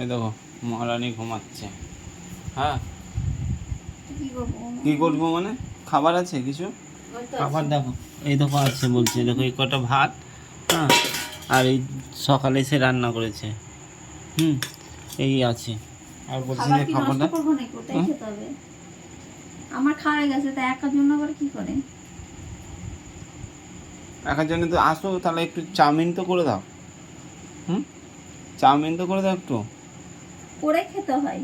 এই দেখো মহারানী ঘুমাচ্ছে। হ্যাঁ? কি করব? মানে? খাবার আছে কিছু? খাবার দেখো এই দেখো আছে বলছে দেখো এই কটা ভাত হ্যাঁ? আর এই সকালে সে রান্না করেছে। হুম এই আছে। আর বলছি যে খাবারটা? আমার খাওয়া গেছে তা একার জন্য আবার কি করে? একার জন্য তো আসো তাহলে একটু চাউমিন তো করে দাও। হুম? চাউমিন তো করে দাও একটু। করে খেতে হয়।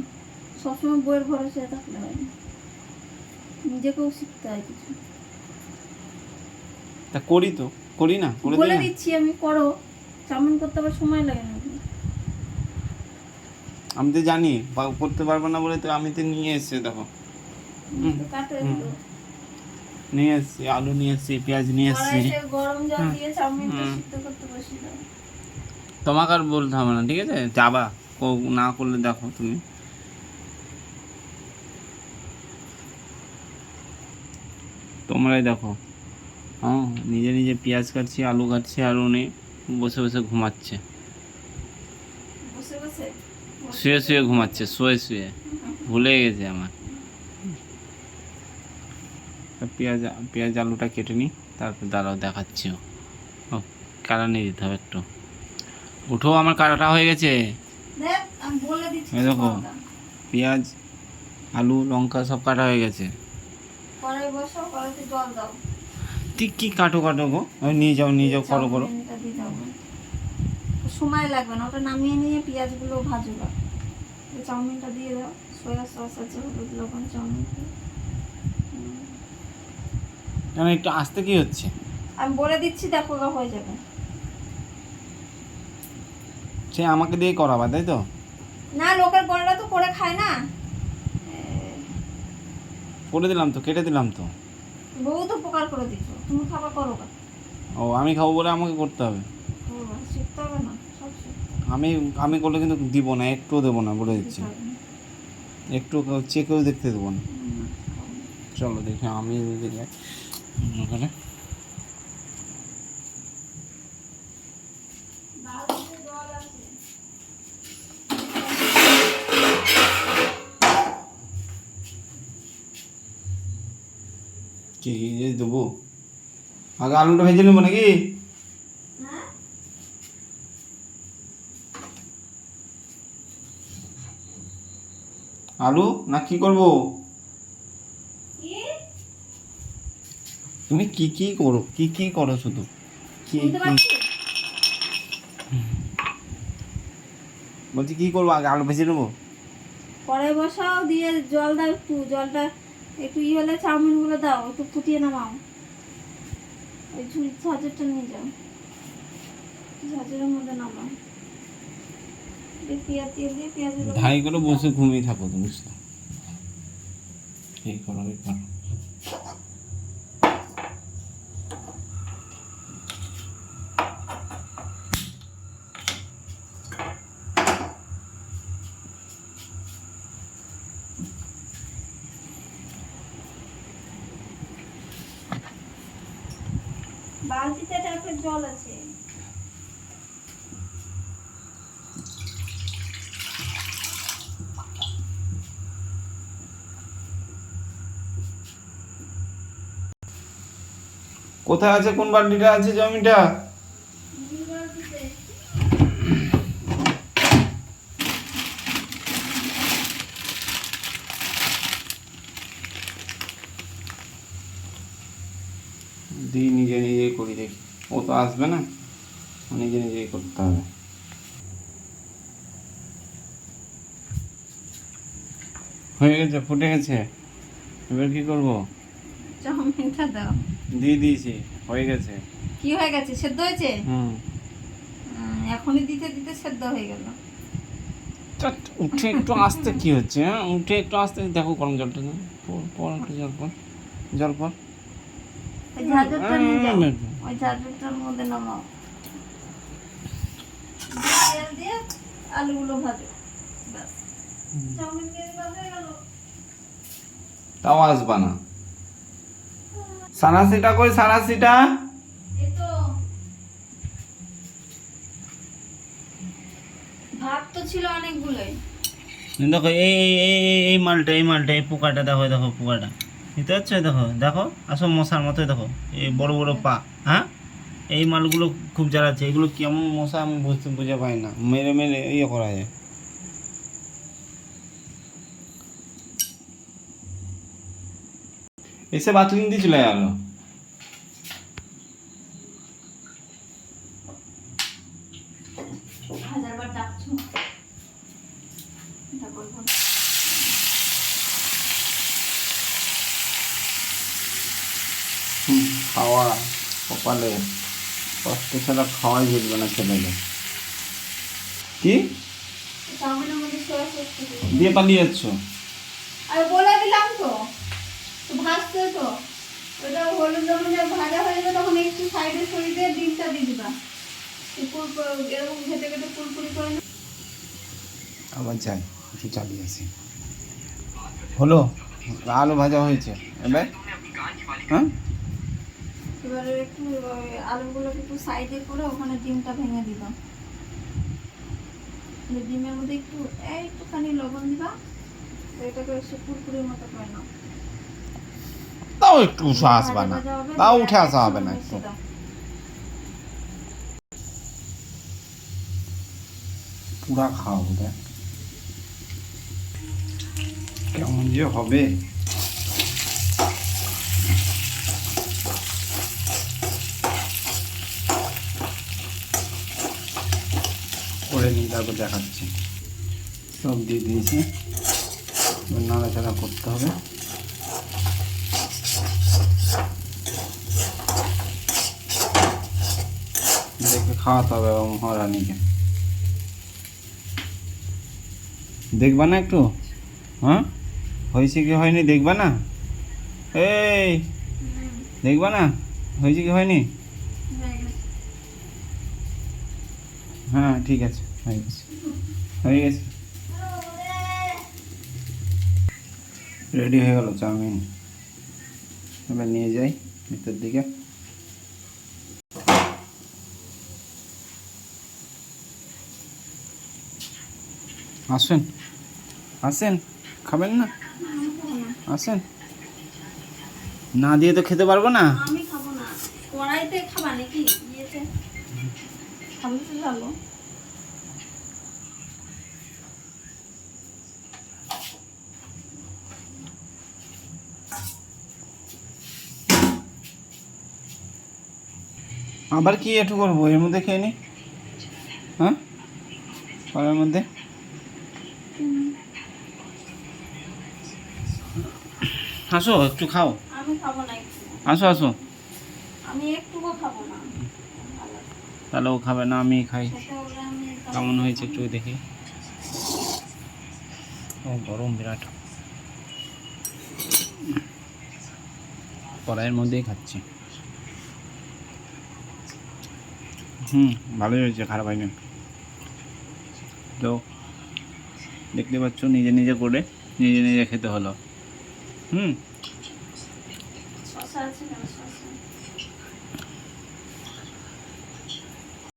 সবসময় বইয়ের ভরসায় থাকলে হয় না। নিজেকেও শিখতে হয় কিছু। তা করি তো করি না করে বলে দিচ্ছি আমি করো। চাউমিন করতে আবার সময় লাগে না। আমি তো জানি করতে পারব না বলে তো আমি তো নিয়ে এসেছি দেখো। নিয়ে এসেছি আলু নিয়ে এসেছি পেঁয়াজ নিয়ে এসেছি। গরম জল দিয়ে চাউমিনটা সিদ্ধ করতে বসিয়ে তোমাকে আর বলতে হবে না ঠিক আছে? যাবা। না করলে দেখো তুমি। তোমরাই দেখো। হ্যাঁ নিজে নিজে পেঁয়াজ কাটছি আলু কাটছে আর উনি বসে বসে ঘুমাচ্ছে। শুয়ে শুয়ে ঘুমাচ্ছে শুয়ে শুয়ে। ভুলে গেছে আমার। পেঁয়াজ পেঁয়াজ আলুটা কেটে নিই তারপর দাঁড়াও দেখাচ্ছি। ও ও নিয়ে দিতে হবে একটু? উঠো আমার কাটাটা হয়ে গেছে দেখ আমি বলে দিচ্ছি এই দেখো। পেঁয়াজ আলু লঙ্কা সব কাটা হয়ে গেছে। ঠিক কি কাটো কাটো গো? ওই নিয়ে যাও নিয়ে যাও করো করো। সময় লাগবে না ওটা নামিয়ে নিয়ে পেঁয়াজগুলো ভাজো চাউমিনটা দিয়ে দাও। সয়া সস আছে হলুদ লবণ চাউমিন। কেন একটু আসতে কি হচ্ছে? আমি বলে দিচ্ছি দেখো হয়ে যাবে। সে আমাকে দিয়ে করাবা তাই তো? না লোকের বড়রা তো করে খায় না। করে দিলাম তো কেটে দিলাম তো। বউ তো উপকার করে দিচ্ছ তুমি খাবার করো ও আমি খাব বলে আমাকে করতে হবে? শিখতে হবে না আমি আমি করলে কিন্তু দিব না একটুও দেবো না বলে দিচ্ছি। একটু চেকেও দেখতে দেবো না। চলো দেখি আমি ওখানে। বালতিতে জল কি যে দেবো? আগে আলুটা ভেজে নেব নাকি? আলু না কি করব? তুমি কি কি করো? কি কি করো শুধু? কি বলছি কি করব? আগে আলু ভেজে নেব? কড়াই বসাও দিয়ে জল দাও একটু জলটা একটু ই হলে চাউমিনগুলো দাও, একটু ফুটিয়ে নামাও। ওই ঝুড়ি ঝাঁঝরটা নিয়ে যাও। ঝাঁঝরের মধ্যে নামাও। করে বসে ঘুমিয়ে থাকো তুমি এই করো এই করো। বালতিতে টাইপের জল আছে। কোথায় আছে কোন বালতিটা? আছে জমিটা নীল বালতিতে দিই নিজে নিজেই করি দেখি। ও তো আসবে না নিজে নিজেই করতে হবে। হয়ে গেছে ফুটে গেছে। এবার কি করব? চাউমিনটা দাও। দিয়ে দিয়েছি হয়ে গেছে। কি হয়ে গেছে? সেদ্ধ হয়েছে? হুম। এখনই দিতে দিতে সেদ্ধ হয়ে গেল। চাট, উঠে একটু আসতে কি হচ্ছে হ্যাঁ? উঠে একটু আসতে দেখো গরম জলটা। পর পর একটু জল পর জল পর। ওই ঝাঁঝরটা নিয়ে যাও ওই ঝাঁঝরটার মধ্যে নামাও। তেল দিয়ে আলুগুলো ভাজো ব্যাস। চাউমিন দিয়ে দিবা গেল? তাও আসবা না। সানাসিটা কই সানাসিটা? এই ভাত তো ছিল অনেকগুলোই। দেখো এই এই এই এই- এই মালটা এই মালটা এই পোকাটা দেখো দেখো পোকাটা। বুঝতে পারছ দেখো দেখো আসো মশার মতোই দেখো, এই বড় বড় পা হ্যাঁ? এই মালগুলো খুব জ্বালাচ্ছে, এগুলো কেমন মশা আমি বুঝতে বুঝে পাই না, মেরে মেরে ইয়ে করা যায়। এসে বাথরুম দিয়ে চলে গেল হাজারবার ডাকছো? এটা করব না। হুম, খাওয়া কপালে কষ্ট ছাড়া খাওয়াই বুঝবে না ছেলেকে কি? দিয়ে পালিয়ে যাচ্ছ আর বলে দিলাম তো। ভাজতে তো। ওটা হলুদ যখন ভাজা হয়ে যাবে তখন একটু সাইডে সরিয়ে দিয়ে ডিমটা দিয়ে দিবা। পুর এরকম করে আবার যাই একটু চালিয়ে আসি। হলো আলু ভাজা হয়েছে। এবার? হ্যাঁ? এবারে একটু আলুগুলোকে একটু সাইডে করে ওখানে ডিমটা ভেঙে দিবা দিয়ে ডিমের মধ্যে একটু একটুখানি লবণ দিবা এটাকে সে পুরপুরির মতো করে নাও। তাও একটু উঠে আসবা না। তাও উঠে আসা হবে না একটু। পুরা খাওয়াবো দেখ কেমন যে হবে। তারপর দেখাচ্ছি। সব দিয়ে দিয়েছি। নাড়াচাড়া করতে হবে। দেখে খাওয়াতে হবে এবং মহারানীকে। দেখবা না একটু? হ্যাঁ? হয়েছে কি হয়নি? দেখবা না? এই! দেখবা না? হয়েছে কি হয়নি? হ্যাঁ ঠিক আছে। হয়ে গেছে রেডি হয়ে গেল চাউমিন এবার নিয়ে যাই ভিতর দিকে আসেন আসেন খাবেন না। আসেন না দিয়ে তো খেতে পারব না আমি খাব না কড়াইতে খাবা নাকি ইয়েতে খাব তো আবার কি একটু করব? এর মধ্যে খেয়ে নি? হ্যাঁ? কড়াইয়ের মধ্যে? আসো একটু খাও। আসো আসো। তাহলে ও খাবে না আমি খাই। কেমন হয়েছে একটু দেখি। ও গরম বিরাট। কড়াইয়ের মধ্যেই খাচ্ছি। হুম, ভালোই হয়েছে, খারাপ হয়নি। তো দেখতে পাচ্ছ, নিজে নিজে করে, নিজে নিজে খেতে হলো। হুম।